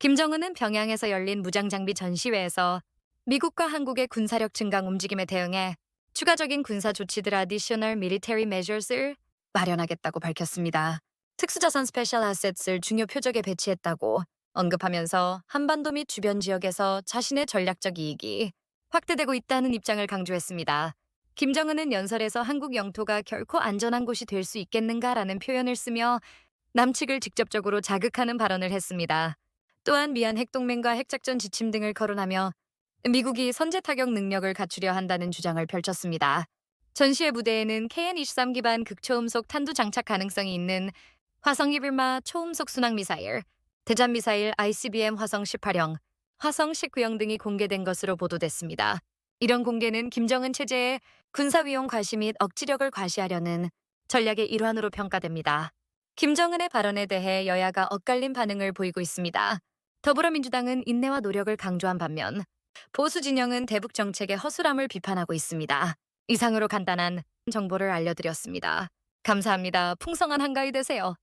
김정은은 평양에서 열린 무장장비 전시회에서 미국과 한국의 군사력 증강 움직임에 대응해 추가적인 군사 조치들 additional military measures을 마련하겠다고 밝혔습니다. 특수자산 스페셜 아셋을 중요 표적에 배치했다고 언급하면서 한반도 및 주변 지역에서 자신의 전략적 이익이 확대되고 있다는 입장을 강조했습니다. 김정은은 연설에서 한국 영토가 결코 안전한 곳이 될 수 있겠는가라는 표현을 쓰며 남측을 직접적으로 자극하는 발언을 했습니다. 또한 미한 핵동맹과 핵작전 지침 등을 거론하며 미국이 선제 타격 능력을 갖추려 한다는 주장을 펼쳤습니다. 전시회 무대에는 KN-23 기반 극초음속 탄두 장착 가능성이 있는 화성 11마 초음속 순항 미사일, 대잠 미사일 ICBM 화성 18형, 화성 19형 등이 공개된 것으로 보도됐습니다. 이런 공개는 김정은 체제의 군사 위용 과시 및 억지력을 과시하려는 전략의 일환으로 평가됩니다. 김정은의 발언에 대해 여야가 엇갈린 반응을 보이고 있습니다. 더불어민주당은 인내와 노력을 강조한 반면 보수 진영은 대북 정책의 허술함을 비판하고 있습니다. 이상으로 간단한 정보를 알려드렸습니다. 감사합니다. 풍성한 한가위 되세요.